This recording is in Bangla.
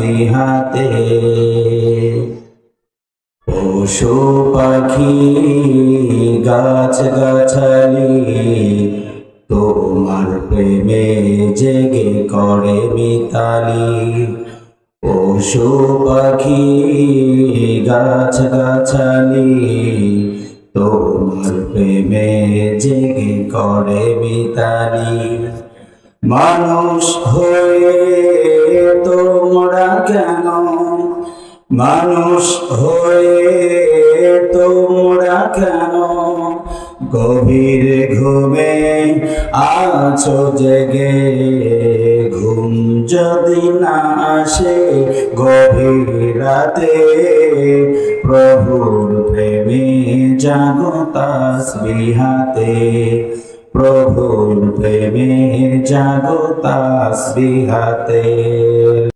বিহাতে পশু পাখি, গাছ গাছালি, তোমার প্রেমে জেগে করে মিতালি। পশু পাখি, গাছ গাছালি, তোমার প্রেমে জেগে করে মিতালি। মানুষ হয়ে মানুষ হয়ে তোমরা কেন গভীর ঘুমে আছো জেগে? ঘুম যদি না আসে গভীর রাতে, প্রভুর প্রেমে জাগতাস বিহাতে প্রভুর প্রেমে জাগতাস বিহাতে